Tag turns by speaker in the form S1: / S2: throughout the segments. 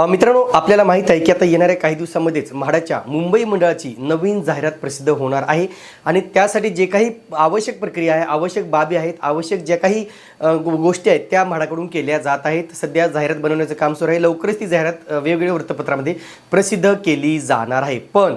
S1: मित्रांनो आपल्याला माहीत आहे की आता येणाऱ्या काही दिवसामध्येच म्हाडाच्या मुंबई मंडळाची नवीन जाहिरात प्रसिद्ध होणार आहे. आणि त्यासाठी जे काही आवश्यक प्रक्रिया आहे आवश्यक बाबी आहेत आवश्यक ज्या काही गोष्टी आहेत त्या म्हाडाकडून केल्या जात आहेत. सध्या जाहिरात बनवण्याचं काम सुरू आहे. लवकरच ती जाहिरात वेगवेगळ्या वृत्तपत्रामध्ये प्रसिद्ध केली जाणार आहे. पण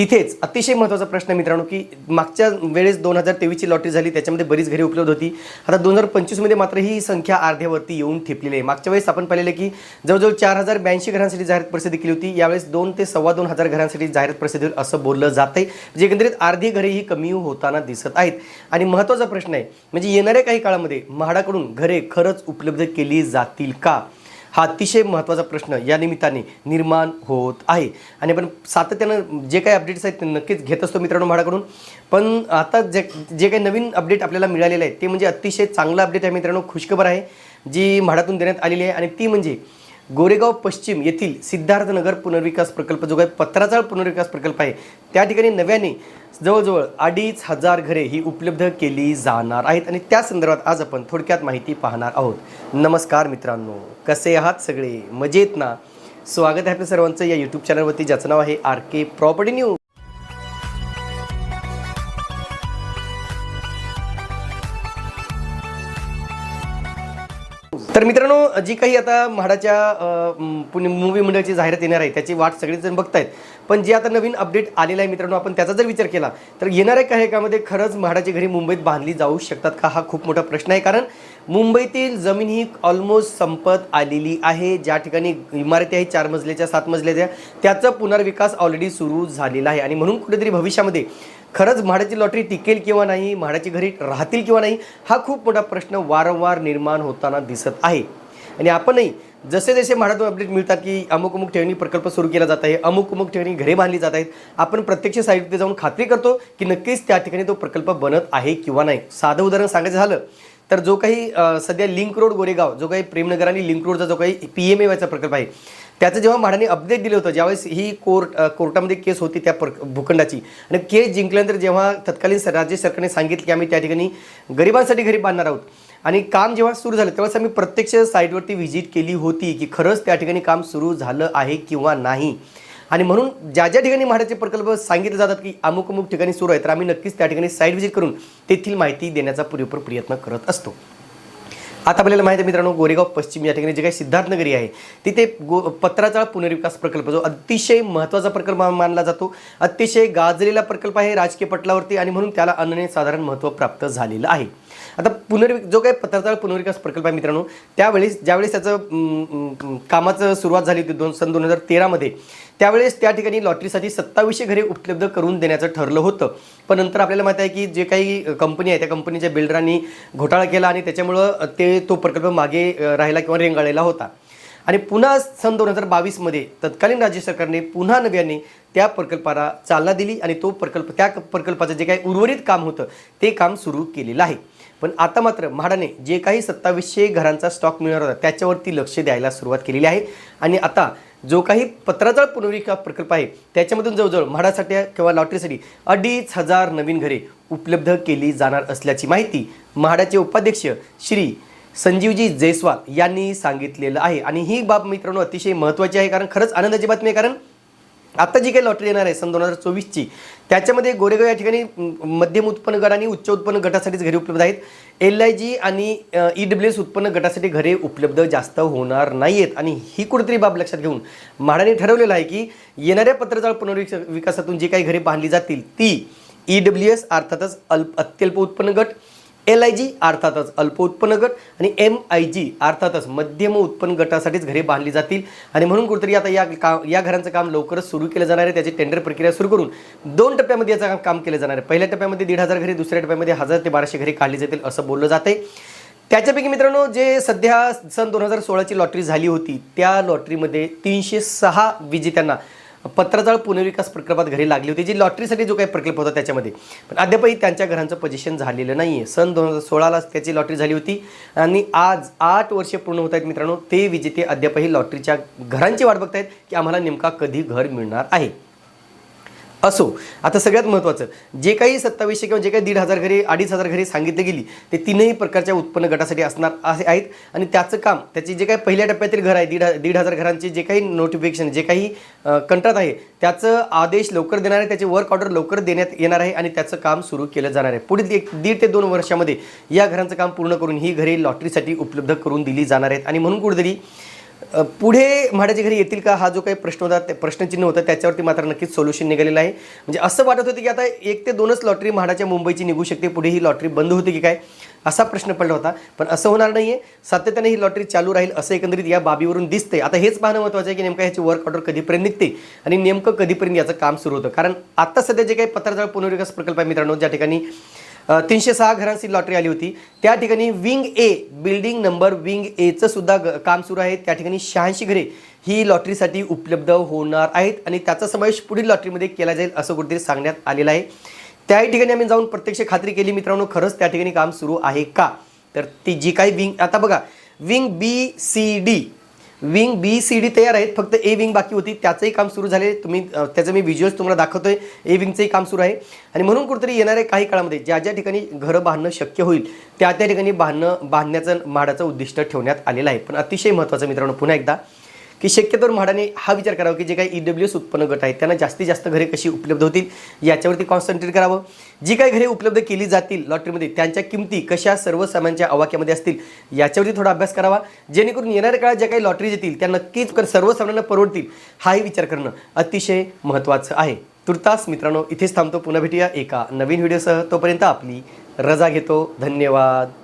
S1: तिथेच अतिशय महत्त्वाचा प्रश्न मित्रांनो की मागच्या वेळेस दोन हजार तेवीसची लॉटरी झाली त्याच्यामध्ये बरीच घरे उपलब्ध होती. आता दोन हजार पंचवीसमध्ये मात्र ही संख्या अर्ध्यावरती येऊन ठेपलेली आहे. मागच्या वेळेस आपण पाहिलेलं की जवळजवळ चार हजार ब्याऐंशी घरांसाठी जाहिरात प्रसिद्धी केली होती. यावेळेस दोन ते सव्वा दोन हजार घरांसाठी जाहिरात प्रसिद्ध होईल असं बोललं जात आहे. म्हणजे एकंदरीत अर्धी घरे ही कमी होताना दिसत आहेत. आणि महत्त्वाचा प्रश्न आहे म्हणजे येणाऱ्या काही काळामध्ये म्हाडाकडून घरे खरंच उपलब्ध केली जातील का? हा अतिशय महत्त्वाचा प्रश्न या निमित्ताने निर्माण होत आहे. आणि आपण सातत्यानं जे काही अपडेट्स आहेत ते नक्कीच घेत असतो मित्रांनो म्हाडाकडून. पण आता जे जे काही नवीन अपडेट आपल्याला मिळालेलं आहे ते म्हणजे अतिशय चांगलं अपडेट आहे मित्रांनो खुशखबर आहे जी म्हाडातून देण्यात आलेली आहे. आणि ती म्हणजे गोरेगाव पश्चिम येथील सिद्धार्थनगर पुनर्विकास प्रकल्प जो काही पत्राचाळ पुनर्विकास प्रकल्प आहे त्या ठिकाणी नव्याने जवळजवळ अडीच हजार घरे ही उपलब्ध केली जाणार आहेत आणि त्या संदर्भात आज आपण थोडक्यात माहिती पाहणार आहोत. नमस्कार मित्रांनो कसे आहात सगळे? मजेत ना? स्वागत आहे आपल्या सर्वांचं या यूट्यूब चॅनलवरती ज्याचं नाव आहे आर के प्रॉपर्टी न्यूज तर मित्रांनो जी काही आता म्हाडाच्या पुणे मूवी मंडळाची जाहिरात येणार आहे त्याची वाट सगळेजण बघतायत. पण जे आता नवीन अपडेट आलेला आहे मित्रांनो आपण त्याचा जर विचार केला तर येणाऱ्या काही काळामध्ये खरंच म्हाडाची घरी मुंबईत बांधली जाऊ शकतात का? हा खूप मोठा प्रश्न आहे. कारण मुंबईतील जमीन ही ऑलमोस्ट संपत आलेली आहे. ज्या ठिकाणी इमारती आहेत चार मजल्याच्या सात मजल्याच्या त्याचा पुनर्विकास ऑलरेडी सुरू झालेला आहे. आणि म्हणून कुठेतरी भविष्यामध्ये खरंच म्हाडाची लॉटरी टिकेल किंवा नाही म्हाडाची घरी राहतील किंवा नाही हा खूप मोठा प्रश्न वारंवार निर्माण होताना दिसत आहे. आणि आपणही जसे जसे म्हाडातून अपडेट मिळतात की अमुक अमुक ठेवणी प्रकल्प सुरू केला जात आहे अमुक अमुक ठेवणी घरे बांधली जात आहेत आपण प्रत्यक्ष साईटमध्ये जाऊन खात्री करतो की नक्कीच त्या ठिकाणी तो प्रकल्प बनत आहे किंवा नाही. साधं उदाहरण सांगायचं झालं तर जो काही सध्या लिंक रोड गोरेगाव जो काही प्रेमनगर आणि लिंक रोडचा जो काही पी एम एवायचा प्रकल्प आहे त्याचं जेव्हा म्हाडाने अपडेट दिलं होतं ज्यावेळेस ही कोर्ट कोर्टामध्ये केस होती त्या प्र भूखंडाची. आणि केस जिंकल्यानंतर जेव्हा तत्कालीन राज्य सरकारने सांगितलं की आम्ही त्या ठिकाणी गरिबांसाठी घरी बांधणार आहोत. आणि काम जेव्हा सुरू झालं तेव्हाच आम्ही प्रत्यक्ष साईटवरती व्हिजिट केली होती की खरंच त्या ठिकाणी काम सुरू झालं आहे किंवा नाही. आणि म्हणून ज्या ज्या ठिकाणी म्हाडाचे प्रकल्प सांगितले जातात की अमुक अमुक ठिकाणी सुरू आहे तर आम्ही नक्कीच त्या ठिकाणी साईट व्हिजिट करून तेथील माहिती देण्याचा पुरेपूर प्रयत्न करत असतो. आता आपल्याला माहिती आहे मित्रांनो गोरेगाव पश्चिम या ठिकाणी जे काही सिद्धार्थनगरी आहे तिथे गो पत्राचा पुनर्विकास प्रकल्प जो अतिशय महत्त्वाचा प्रकल्प मानला जातो. अतिशय गाजलेला प्रकल्प आहे राजकीय पटलावरती आणि म्हणून त्याला अनन्यसाधारण महत्त्व प्राप्त झालेलं आहे. आता पुनर्वि जो काही पत्राचाळ पुनर्विकास प्रकल्प आहे मित्रांनो त्यावेळेस ज्यावेळेस त्याचं कामाचं सुरुवात झाली होती दोन सन दोन हजार तेरामध्ये त्यावेळेस त्या ठिकाणी लॉटरीसाठी सत्तावीसशे घरे उपलब्ध करून देण्याचं ठरलं होतं. पण नंतर आपल्याला माहिती आहे की जे काही कंपनी आहे त्या कंपनीच्या बिल्डरांनी घोटाळा केला आणि त्याच्यामुळं ते तो प्रकल्प मागे राहिला किंवा रेंगाळलेला होता. आणि पुन्हा सन दोन हजार बावीसमध्ये तत्कालीन राज्य सरकारने पुन्हा नव्याने त्या प्रकल्पाला चालना दिली आणि तो प्रकल्प त्या प्रकल्पाचं जे काही उर्वरित काम होतं ते काम सुरू केलेलं आहे. पण आता मात्र म्हाडाने जे काही सत्तावीसशे घरांचा स्टॉक मिळणार होता त्याच्यावरती लक्ष द्यायला सुरुवात केलेली आहे. आणि आता जो काही पत्राचाळ पुनर्विकास प्रकल्प आहे त्याच्यामधून जवळजवळ म्हाडासाठी किंवा लॉटरीसाठी अडीच हजार नवीन घरे उपलब्ध केली जाणार असल्याची माहिती म्हाडाचे उपाध्यक्ष श्री संजीवजी जयस्वाल यांनी सांगितलेलं आहे. आणि ही बाब मित्रांनो अतिशय महत्त्वाची आहे कारण खरंच आनंदाची बातमी आहे कारण आता जी काही लॉटरी येणार आहे सन दोन हजार चोवीसची त्याच्यामध्ये गोरेगाव या ठिकाणी मध्यम उत्पन्न गट आणि उच्च उत्पन्न गटासाठीच घरे उपलब्ध आहेत. एल आय जी आणि ई डब्ल्यू एस उत्पन्न गटासाठी घरे उपलब्ध जास्त होणार नाही आहेत आणि ही कुठेतरी बाब लक्षात घेऊन म्हाडाने ठरवलेलं आहे की येणाऱ्या पत्रजाळ पुनर्विक विकासातून जी काही घरे बांधली जातील ती ई डब्ल्यू एस अर्थातच अल्प अत्यल्प उत्पन्न गट एल आय जी अर्थातच अल्प उत्पन्न गट आणि एम आय जी अर्थातच मध्यम उत्पन्न गटासाठीच घरे बांधली जातील. आणि म्हणून कुठेतरी आता या का या घरांचं काम लवकरच सुरू केलं जाणार आहे. त्याची टेंडर प्रक्रिया सुरू करून दोन टप्प्यामध्ये याचं काम केलं जाणार आहे. पहिल्या टप्प्यामध्ये दीड हजार घरे दुसऱ्या टप्प्यामध्ये हजार ते बाराशे घरे काढली जातील असं बोललं जाते त्याच्यापैकी मित्रांनो जे सध्या सन दोन हजार सोळाची लॉटरी झाली होती त्या लॉटरीमध्ये तीनशे सहा विजेत्यांना पत्राजळ पुनर्विकास प्रकल्पात घरी लागली होती जी लॉटरीसाठी जो काही प्रकल्प होता त्याच्यामध्ये. पण अद्यापही त्यांच्या घरांचं पोझिशन झालेलं नाही आहे सन दोन हजार सोळालाच त्याची लॉटरी झाली होती आणि आज आठ वर्षे पूर्ण होत आहेत मित्रांनो ते विजेते अद्यापही लॉटरीच्या घरांची वाट बघत आहेत की आम्हाला नेमका कधी घर मिळणार आहे. असो. आता सगळ्यात महत्त्वाचं जे काही सत्तावीसशे किंवा जे काही दीड हजार घरे अडीच हजार घरे सांगितली गेली ते तीनही प्रकारच्या उत्पन्न गटासाठी असणार असे आहेत. आणि त्याचं काम त्याचे जे काही पहिल्या टप्प्यातील घर आहे दीड दीड हजार घरांचे जे काही नोटिफिकेशन जे काही कंत्राट आहे त्याचं आदेश लवकर देणार आहे त्याचे वर्क ऑर्डर लवकर देण्यात येणार आहे आणि त्याचं काम सुरू केलं जाणार आहे. पुढील एक दीड ते दोन वर्षामध्ये या घरांचं काम पूर्ण करून ही घरे लॉटरीसाठी उपलब्ध करून दिली जाणार आहेत. आणि म्हणून कुठेतरी पुढे म्हाडाच्या घरी येतील का? हा जो काही प्रश्न होता ते प्रश्नचिन्ह होतं त्याच्यावरती मात्र नक्कीच सोल्युशन निघालेलं आहे. म्हणजे असं वाटत होतं की आता एक ते दोनच लॉटरी म्हाडाच्या मुंबईची निघू शकते पुढे ही लॉटरी बंद होती की काय? असा प्रश्न पडला होता. पण असं होणार नाही आहे सातत्याने ही लॉटरी चालू राहील असं एकंदरीत या बाबीवरून दिसते आता हेच पाहणं महत्त्वाचं आहे की नेमकं ह्याची वर्क ऑर्डर कधीपर्यंत निघते आणि नेमकं कधीपर्यंत याचं काम सुरू होतं. कारण आता सध्या जे काही पत्रजाळ पुनर्विकास प्रकल्प आहे मित्रांनो ज्या ठिकाणी तीनशे सहा घरांची लॉटरी आली होती. त्या ठिकाणी wing A building number wing एचं सुद्धा ग- काम सुरू आहे. त्या ठिकाणी शहाऐंशी घरे ही लॉटरीसाठी उपलब्ध होणार आहेत आणि त्याचा समावेश पुढील लॉटरीमध्ये केला जाईल असं कुठेतरी सांगण्यात आलेलं आहे. त्याही ठिकाणी आम्ही जाऊन प्रत्यक्ष खात्री केली मित्रांनो खरंच त्या ठिकाणी काम सुरू आहे का? तर ती जी काही विंग आता बघा wing B C D wing B C D तयार आहेत. फक्त ए विंग बाकी होती. त्याचंही काम सुरू झाले. तुम्ही त्याचं मी व्हिज्युअल्स तुम्हाला दाखवतोय. ए विंगचंही काम सुरू आहे. आणि म्हणून कुठेतरी येणाऱ्या काही काळामध्ये ज्या ज्या ठिकाणी घरं बांधणं शक्य होईल त्या त्या ठिकाणी बांधणं बांधण्याचं माडाचं उद्दिष्ट ठेवण्यात आलेलं आहे. पण अतिशय महत्त्वाचं मित्रांनो पुन्हा एकदा. की शक्यतोवर म्हाडाने हा विचार करावा की जे काही ई डब्ल्यू एस उत्पन्न गट आहेत त्यांना जास्तीत जास्त घरे कशी उपलब्ध होतील याच्यावरती कॉन्सन्ट्रेट करावं. जी काही घरे उपलब्ध केली जातील लॉटरीमध्ये त्यांच्या किमती कशा सर्वसामान्यांच्या आवाक्यामध्ये असतील याच्यावरती थोडा अभ्यास करावा. जेणेकरून येणाऱ्या काळात ज्या काही लॉटरी येतील त्या नक्कीच सर्वसामान्यांना परवडतील हाही विचार करणं अतिशय महत्त्वाचं आहे. तुर्तास मित्रांनो इथेच थांबतो. पुन्हा भेटूया एका नवीन व्हिडिओसह तोपर्यंत आपली रजा घेतो. धन्यवाद.